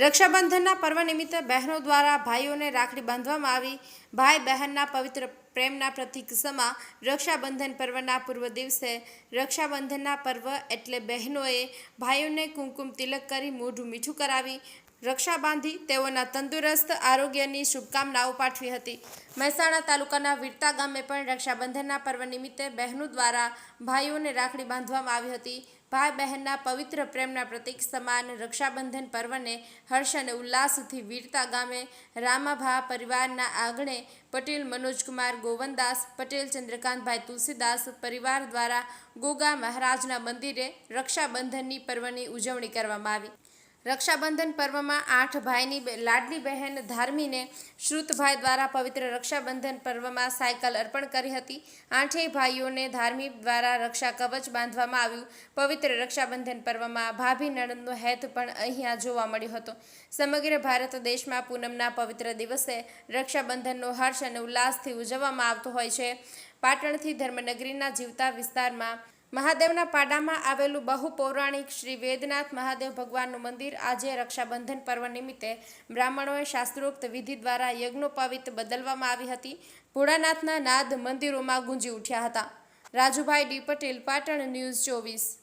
રક્ષાબંધનના પર્વ નિમિત્તે બહેનો દ્વારા ભાઈઓને રાખડી બાંધવામાં આવી. ભાઈ બહેનના પવિત્ર પ્રેમના પ્રતિક સમા રક્ષાબંધન પર્વના પૂર્વ દિવસે રક્ષાબંધનના પર્વ એટલે બહેનોએ ભાઈઓને કુમકુમ તિલક કરી મોઢું મીઠું કરાવી. રક્ષા બાંધી તેઓના તંદુરસ્ત આરોગ્યની શુભકામનાઓ પાઠવી હતી. મહેસાણા તાલુકાના વીરતા ગામે પણ રક્ષાબંધનના પર્વ નિમિત્તે બહેનો દ્વારા ભાઈઓને રાખડી બાંધવામાં આવી હતી. ભાઈ બહેનના પવિત્ર પ્રેમના પ્રતીક સમાન રક્ષાબંધન પર્વને હર્ષ અને ઉલ્લાસથી વીરતા ગામે રામાભા પરિવારના આંગણે પટેલ મનોજકુમાર ગોવનદાસ, પટેલ ચંદ્રકાંતભાઈ તુલસીદાસ પરિવાર દ્વારા ગોગા મહારાજના મંદિરે રક્ષાબંધનની પર્વની ઉજવણી કરવામાં આવી. રક્ષાબંધન પર્વમાં આઠ ભાઈની લાડલી બહેન ધાર્મીને શ્રુતભાઈ દ્વારા પવિત્ર રક્ષાબંધન પર્વમાં સાયકલ અર્પણ કરી હતી. આઠેય ભાઈઓને ધાર્મી દ્વારા રક્ષા કવચ બાંધવામાં આવ્યું. પવિત્ર રક્ષાબંધન પર્વમાં ભાભી નણંદનો હેત પણ અહીંયા જોવા મળ્યો હતો. સમગ્ર ભારત દેશમાં પૂનમના પવિત્ર દિવસે રક્ષાબંધનનો હર્ષ અને ઉલ્લાસથી ઉજવવામાં આવતો હોય છે. પાટણથી ધર્મનગરીના જીવતા વિસ્તારમાં મહાદેવના પાડામાં આવેલું બહુ પૌરાણિક શ્રી વેદનાથ મહાદેવ ભગવાનનું મંદિર આજે રક્ષાબંધન પર્વ નિમિત્તે બ્રાહ્મણોએ શાસ્ત્રોક્ત વિધિ દ્વારા યજ્ઞોપવિત બદલવામાં આવી હતી. ભોળાનાથના નાદ મંદિરોમાં ગુંજી ઉઠ્યા હતા. રાજુભાઈ ડી પટેલ, પાટણ ન્યૂઝ ચોવીસ.